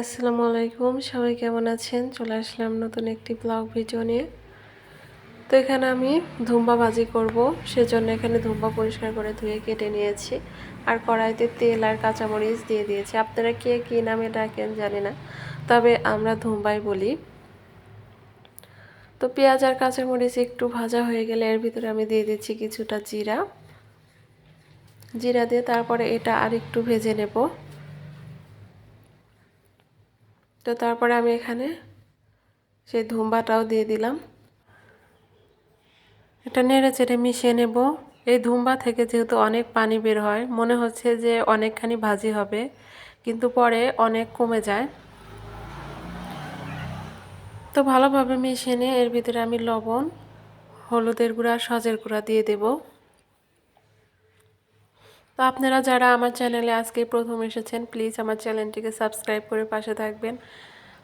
আসসালামু আলাইকুম, সবাই কেমন আছেন? চলে আসলাম নতুন একটি ব্লগ ভিডিও নিয়ে। তো এখানে আমি ধুম্বা ভাজি করব, সেজন্য এখানে ধুম্বা পরিষ্কার করে ধুয়ে কেটে নিয়েছি। আর কড়াইতে তেল আর কাঁচামরিচ দিয়ে দিয়েছি। আপনারা কে কী নামে ডাকেন জানি না, তবে আমরা ধুম্বাই বলি। তো পেঁয়াজ আর কাঁচামরিচ একটু ভাজা হয়ে গেলে এর ভিতরে আমি দিয়ে দিচ্ছি কিছুটা জিরা। জিরা দিয়ে তারপরে এটা আর একটু ভেজে নেব। তো তারপরে আমি এখানে সেই ধুম্বাটাও দিয়ে দিলাম। এটা নেড়ে চেড়ে মিশিয়ে নেব। এই ধুম্বা থেকে যেহেতু অনেক পানি বের হয়, মনে হচ্ছে যে অনেকখানি ভাজি হবে, কিন্তু পরে অনেক কমে যায়। তো ভালোভাবে মিশিয়ে নিয়ে এর ভিতরে আমি লবণ, হলুদের গুঁড়া, সজের গুঁড়া দিয়ে দেব। তো আপনারা যারা আমার চ্যানেলে আজকে প্রথম এসেছেন প্লিজ আমার চ্যানেলটিকে সাবস্ক্রাইব করে পাশে থাকবেন।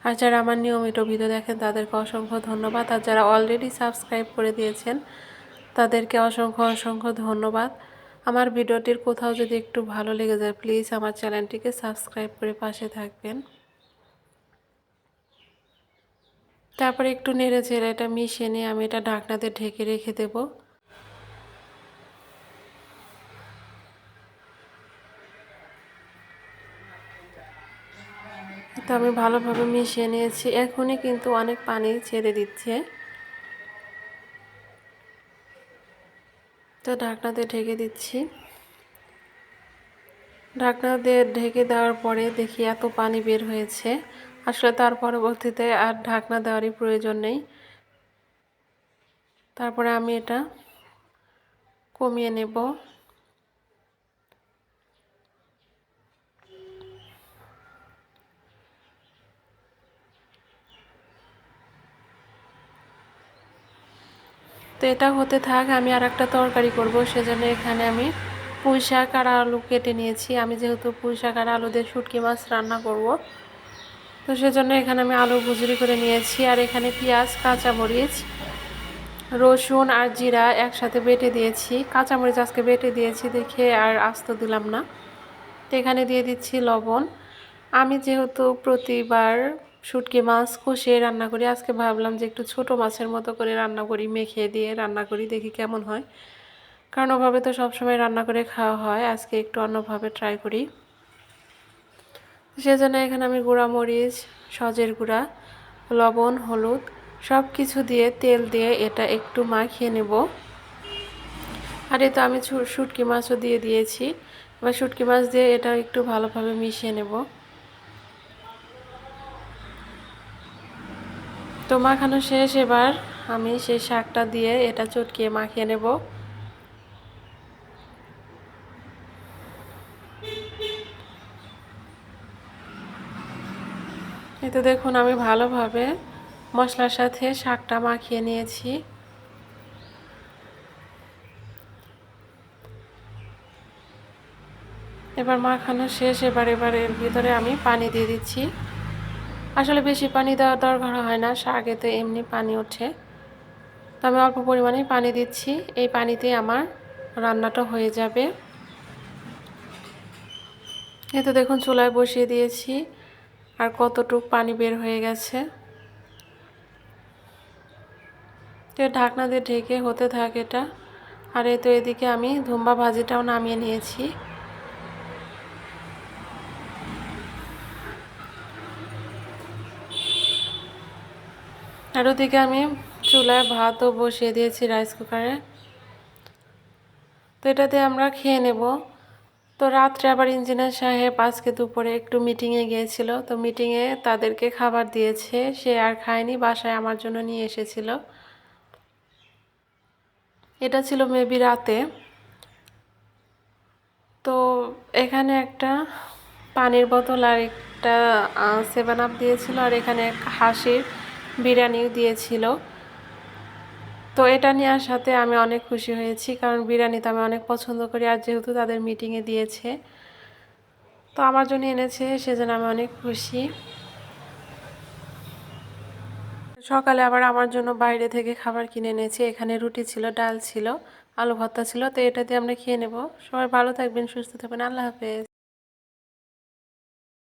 আর যারা আমার নিয়মিত ভিডিও দেখেন, তাদেরকে অসংখ্য ধন্যবাদ। আর যারা অলরেডি সাবস্ক্রাইব করে দিয়েছেন, তাদেরকে অসংখ্য অসংখ্য ধন্যবাদ। আমার ভিডিওটির কোথাও যদি একটু ভালো লেগে যায় প্লিজ আমার চ্যানেলটিকে সাবস্ক্রাইব করে পাশে থাকবেন। তারপরে একটু নেড়ে চেড়ে এটা মিশিয়ে নিয়ে আমি এটা ঢাকনাতে ঢেকে রেখে দেবো। তো আমি ভালোভাবে মিশিয়ে নিয়েছি। এখনই কিন্তু অনেক পানি ছেড়ে দিচ্ছে। তো ঢাকনা দিয়ে ঢেকে দিচ্ছি। ঢাকনা দিয়ে ঢেকে দেওয়ার পরে দেখি এত পানি বের হয়েছে। আসলে তার পরবর্তীতে আর ঢাকনা দেওয়ারই প্রয়োজন নেই। তারপরে আমি এটা কমিয়ে নেব। তো এটা হতে থাক, আমি আর একটা তরকারি করব। সেজন্য এখানে আমি পুঁই শাক আর আলু কেটে নিয়েছি। আমি যেহেতু পুঁই শাক আর আলু দিয়ে শুটকি মাছ রান্না করব। তো সেজন্য এখানে আমি আলু ভুজুরি করে নিয়েছি। আর এখানে পেঁয়াজ, কাঁচামরিচ, রসুন আর জিরা একসাথে বেটে দিয়েছি। কাঁচামরিচ আজকে বেটে দিয়েছি দেখে আর আস্ত দিলাম না। তো এখানে দিয়ে দিচ্ছি লবণ। আমি যেহেতু প্রতিবার শুটকি মাছ কষিয়ে রান্না করি। আজকে ভাবলাম যে একটু ছোট মাছের মতো করে রান্না করি, মেখে দিয়ে রান্না করি, দেখি কেমন হয়। কারণ ওভাবে তো সবসময় রান্না করে খাওয়া হয়, আজকে একটু অন্যভাবে ট্রাই করি। সেজন্য এখানে আমি গুঁড়া মরিচ, সজের গুঁড়া, লবণ, হলুদ সব কিছু দিয়ে তেল দিয়ে এটা একটু মাখিয়ে নেব। আর এই তো আমি শুটকি মাছও দিয়ে দিয়েছি। এবার শুটকি মাছ দিয়ে এটা একটু ভালোভাবে মিশিয়ে নেব। তো মাখানো শেষ এবার আমি সেই শাকটা দিয়ে এটা চটকিয়ে মাখিয়ে নেব। এতে দেখুন, আমি ভালোভাবে মশলার সাথে শাকটা মাখিয়ে নিয়েছি। এবার মাখানো শেষ, এবার এবার এর ভিতরে আমি পানি দিয়ে দিচ্ছি। আসলে বেশি পানি দেওয়ার দরকার হয় না শাকে তো এমনি পানি ওঠে। তো আমি অল্প পরিমাণে পানি দিচ্ছি, এই পানিতে আমার রান্নাটা হয়ে যাবে। এই তো দেখুন চুলায় বসিয়ে দিয়েছি, আর কতটুক পানি বের হয়ে গেছে। তো ঢাকনা দিয়ে ঢেকে হতে থাকে এটা। আর এই তো এদিকে আমি ধুম্বা ভাজিটাও নামিয়ে নিয়েছি। আর ওদিকে আমি চুলায় ভাতও বসিয়ে দিয়েছি রাইস কুকারে তো এটাতে আমরা খেয়ে নেব। তো রাত্রে আবার ইঞ্জিনিয়ার সাহেব আজকে দুপুরে একটু মিটিংয়ে গিয়েছিল। তো মিটিংয়ে তাদেরকে খাবার দিয়েছে। সে আর খায়নি, বাসায় আমার জন্য নিয়ে এসেছিল। এটা ছিল মেবি রাতে। তো এখানে একটা পানির বোতল আর একটা সেভেন আপ দিয়েছিল। আর এখানে হাসির বিরিয়ানিও দিয়েছিল। তো এটা নেওয়ার সাথে আমি অনেক খুশি হয়েছি, কারণ বিরিয়ানি তো আমি অনেক পছন্দ করি আর যেহেতু তাদের মিটিংয়ে দিয়েছে। তো আমার জন্য এনেছে, সেজন্য আমি অনেক খুশি। সকালে আবার আমার জন্য বাইরে থেকে খাবার কিনে এনেছি, এখানে রুটি ছিল, ডাল ছিল, আলু ভর্তা ছিল, তো এটা দিয়ে আমরা খেয়ে নেব। সবাই ভালো থাকবেন, সুস্থ থাকবেন, আল্লাহ হাফেজ।